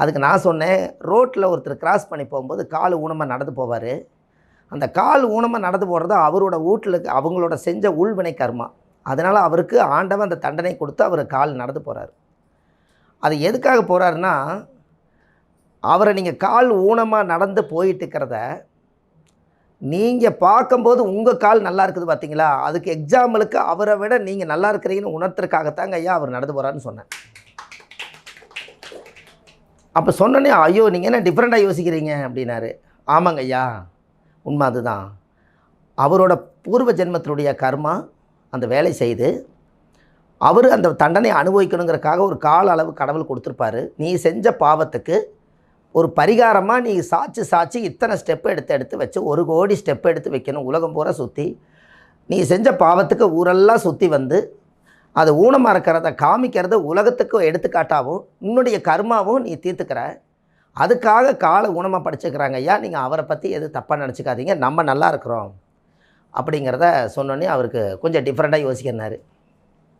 அதுக்கு நான் சொன்னேன் ரோட்டில் ஒருத்தர் கிராஸ் பண்ணி போகும்போது கால் ஊனமாக நடந்து போவார். அந்த கால் ஊனமாக நடந்து போகிறது அவரோட வீட்டில் அவங்களோட செஞ்ச உள்வினை கர்மா. அதனால் அவருக்கு ஆண்டவன் அந்த தண்டனை கொடுத்து அவர் கால் நடந்து போகிறார் அது எதுக்காக போகிறாருன்னா அவரை நீங்கள் கால் ஊனமாக நடந்து போயிட்டு இருக்கிறத நீங்கள் பார்க்கும்போது உங்கள் கால் நல்லா இருக்குது பார்த்தீங்களா அதுக்கு எக்ஸாம்பிளுக்கு அவரை விட நீங்கள் நல்லா இருக்கிறீங்கன்னு உணர்த்துறதுக்காகத்தாங்க ஐயா அவர் நடந்து போகிறாருன்னு சொன்னேன். அப்போ சொன்னோன்னே ஐயோ நீங்கள் என்ன டிஃப்ரெண்ட்டாக யோசிக்கிறீங்க? அப்படின்னாரு. ஆமாங்க ஐயா உண்மை அதுதான். அவரோட பூர்வ ஜென்மத்தினுடைய கர்மா அந்த வேலை செய்து அவர் அந்த தண்டனை அனுபவிக்கணுங்கிறக்காக ஒரு கால அளவு கடவுள் கொடுத்துருப்பாரு. நீ செஞ்ச பாவத்துக்கு ஒரு பரிகாரமாக நீ சாட்சி சாட்சி இத்தனை ஸ்டெப் எடுத்து எடுத்து வச்சு ஒரு கோடி ஸ்டெப் எடுத்து வைக்கணும். உலகம் பூரா சுற்றி நீ செஞ்ச பாவத்துக்கு ஊரெல்லாம் சுற்றி வந்து அது ஊனமாக இருக்கிறத காமிக்கிறத உலகத்துக்கு எடுத்துக்காட்டாகவும் உன்னுடைய கர்மாவும் நீ தீர்த்துக்கிற. அதுக்காக காலை ஊனமாக படிச்சுக்கிறாங்க ஐயா. நீங்கள் அவரை பற்றி எது தப்பாக நினச்சிக்காதீங்க. நம்ம நல்லா இருக்கிறோம். அப்படிங்கிறத சொன்னோன்னே அவருக்கு கொஞ்சம் டிஃப்ரெண்ட்டாக யோசிக்கிறாரு.